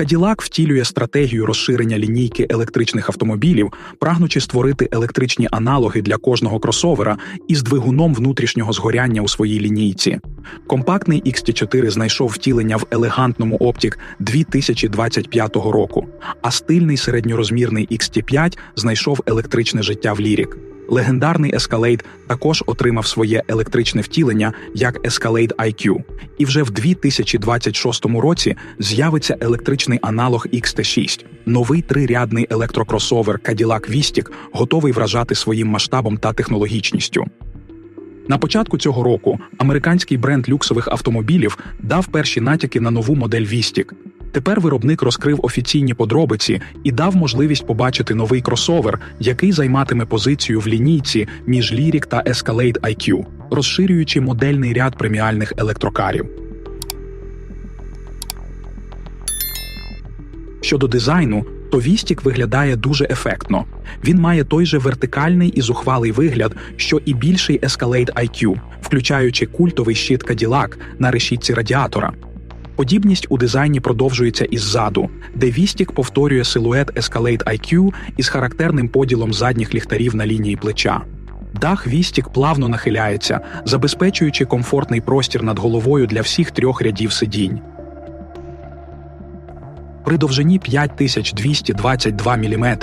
Cadillac втілює стратегію розширення лінійки електричних автомобілів, прагнучи створити електричні аналоги для кожного кросовера із двигуном внутрішнього згоряння у своїй лінійці. Компактний XT4 знайшов втілення в елегантному оптік 2025 року, а стильний середньорозмірний XT5 знайшов електричне життя в лірік. Легендарний Escalade також отримав своє електричне втілення як Escalade IQ, і вже в 2026 році з'явиться електричний аналог XT6, новий трирядний електрокросовер Cadillac Vistic, готовий вражати своїм масштабом та технологічністю. На початку цього року американський бренд люксових автомобілів дав перші натяки на нову модель Vistic. Тепер виробник розкрив офіційні подробиці і дав можливість побачити новий кросовер, який займатиме позицію в лінійці між Lyric та Escalade IQ, розширюючи модельний ряд преміальних електрокарів. Щодо дизайну, то Вістік виглядає дуже ефектно. Він має той же вертикальний і зухвалий вигляд, що і більший Escalade IQ, включаючи культовий щит Cadillac на решітці радіатора. Подібність у дизайні продовжується іззаду, де Вістік повторює силует Escalade IQ із характерним поділом задніх ліхтарів на лінії плеча. Дах Вістік плавно нахиляється, забезпечуючи комфортний простір над головою для всіх трьох рядів сидінь. При довжині 5222 мм,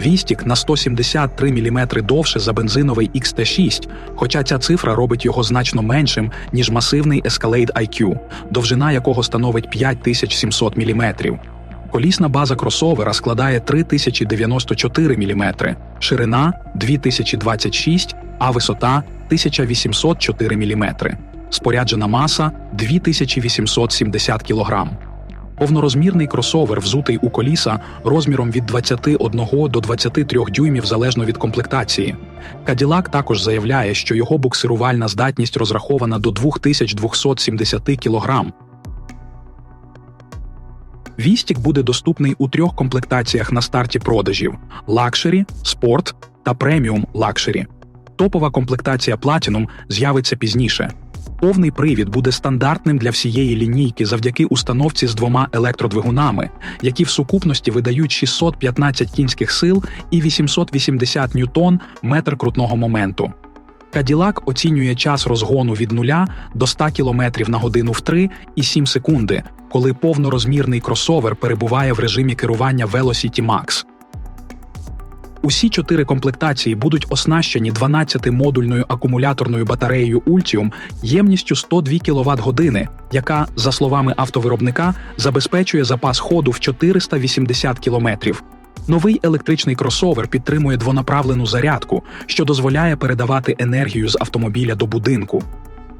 Вістік на 173 мм довше за бензиновий XT6, хоча ця цифра робить його значно меншим, ніж масивний Escalade IQ, довжина якого становить 5700 мм. Колісна база кросовера складає 3094 мм, ширина 2026, а висота 1804 мм. Споряджена маса 2870 кг. Повнорозмірний кросовер, взутий у коліса розміром від 21 до 23 дюймів залежно від комплектації. Cadillac також заявляє, що його буксирувальна здатність розрахована до 2270 кг. Вістік буде доступний у трьох комплектаціях на старті продажів: лакшері, спорт та преміум лакшері. Топова комплектація Platinum з'явиться пізніше. Повний привід буде стандартним для всієї лінійки завдяки установці з двома електродвигунами, які в сукупності видають 615 кінських сил і 880 ньютон метр крутного моменту. Cadillac оцінює час розгону від 0 до 100 км на годину в 3,7 секунди, коли повнорозмірний кросовер перебуває в режимі керування Velocity Max. Усі чотири комплектації будуть оснащені 12-модульною акумуляторною батареєю Ultium ємністю 102 кВт години, яка, за словами автовиробника, забезпечує запас ходу в 480 км. Новий електричний кросовер підтримує двонаправлену зарядку, що дозволяє передавати енергію з автомобіля до будинку.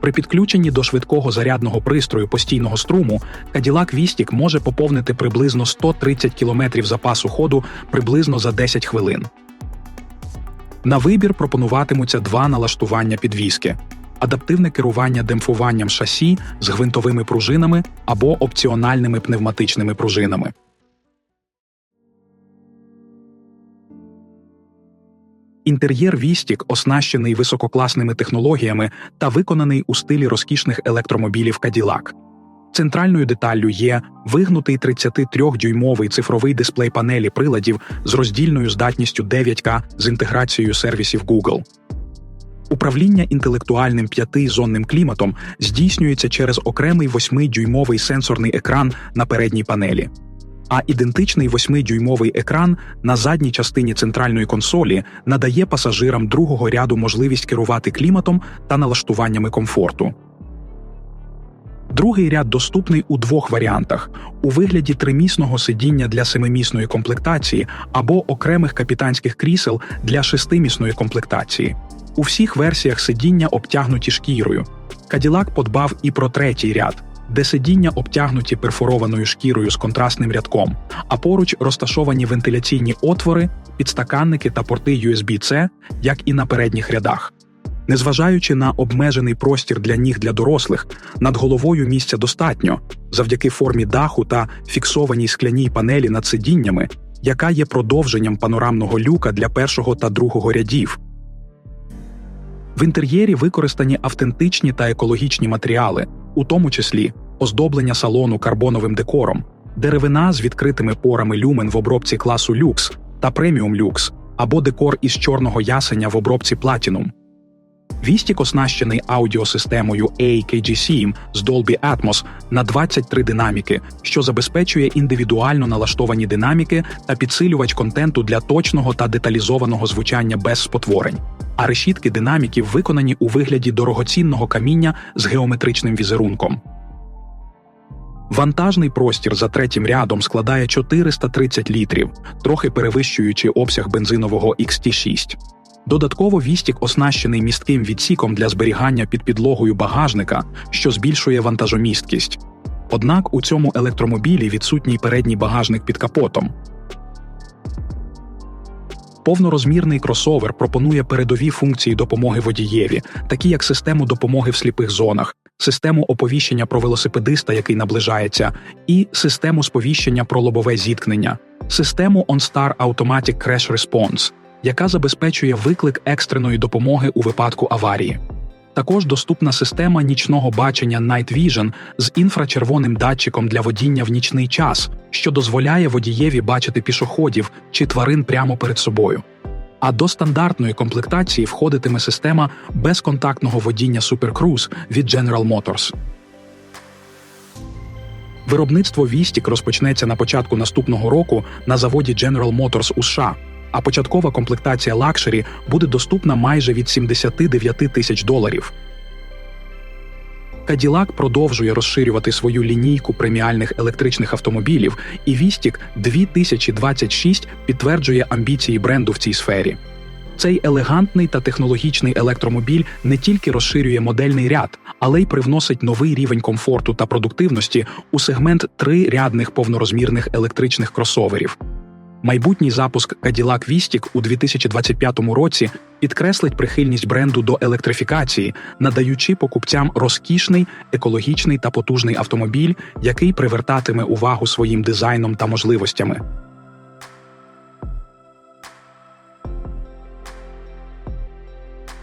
При підключенні до швидкого зарядного пристрою постійного струму Cadillac Vistic може поповнити приблизно 130 км запасу ходу приблизно за 10 хвилин. На вибір пропонуватимуться два налаштування підвіски: адаптивне керування демпфуванням шасі з гвинтовими пружинами або опціональними пневматичними пружинами. Інтер'єр Вістік оснащений висококласними технологіями та виконаний у стилі розкішних електромобілів Cadillac. Центральною деталлю є вигнутий 33-дюймовий цифровий дисплей панелі приладів з роздільною здатністю 9К з інтеграцією сервісів Google. Управління інтелектуальним п'ятизонним кліматом здійснюється через окремий 8-дюймовий сенсорний екран на передній панелі а ідентичний 8-дюймовий екран на задній частині центральної консолі надає пасажирам другого ряду можливість керувати кліматом та налаштуваннями комфорту. Другий ряд доступний у двох варіантах: у вигляді тримісного сидіння для семимісної комплектації або окремих капітанських крісел для шестимісної комплектації. У всіх версіях сидіння обтягнуті шкірою. Cadillac подбав і про третій ряд, де сидіння обтягнуті перфорованою шкірою з контрастним рядком, а поруч розташовані вентиляційні отвори, підстаканники та порти USB-C, як і на передніх рядах. Незважаючи на обмежений простір для ніг для дорослих, над головою місця достатньо завдяки формі даху та фіксованій скляній панелі над сидіннями, яка є продовженням панорамного люка для першого та другого рядів. В інтер'єрі використані автентичні та екологічні матеріали, у тому числі оздоблення салону карбоновим декором, деревина з відкритими порами люмен в обробці класу люкс та преміум люкс або декор із чорного ясеня в обробці Platinum. Вістік оснащений аудіосистемою AKG7 з Dolby Atmos на 23 динаміки, що забезпечує індивідуально налаштовані динаміки та підсилювач контенту для точного та деталізованого звучання без спотворень. А решітки динаміків виконані у вигляді дорогоцінного каміння з геометричним візерунком. Вантажний простір за третім рядом складає 430 літрів, трохи перевищуючи обсяг бензинового XT6. Додатково вістік оснащений містким відсіком для зберігання під підлогою багажника, що збільшує вантажомісткість. Однак у цьому електромобілі відсутній передній багажник під капотом. Повнорозмірний кросовер пропонує передові функції допомоги водієві, такі як систему допомоги в сліпих зонах, систему оповіщення про велосипедиста, який наближається, і систему сповіщення про лобове зіткнення, систему OnStar Automatic Crash Response, яка забезпечує виклик екстреної допомоги у випадку аварії. Також доступна система нічного бачення Night Vision з інфрачервоним датчиком для водіння в нічний час, що дозволяє водієві бачити пішоходів чи тварин прямо перед собою. А до стандартної комплектації входитиме система безконтактного водіння Super Cruise від General Motors. Виробництво Вістік розпочнеться на початку наступного року на заводі General Motors у США, а початкова комплектація лакшері буде доступна майже від 79 тисяч доларів. Cadillac продовжує розширювати свою лінійку преміальних електричних автомобілів, і Вістік 2026 підтверджує амбіції бренду в цій сфері. Цей елегантний та технологічний електромобіль не тільки розширює модельний ряд, але й привносить новий рівень комфорту та продуктивності у сегмент трирядних повнорозмірних електричних кросоверів. Майбутній запуск Cadillac Vistic у 2025 році підкреслить прихильність бренду до електрифікації, надаючи покупцям розкішний, екологічний та потужний автомобіль, який привертатиме увагу своїм дизайном та можливостями.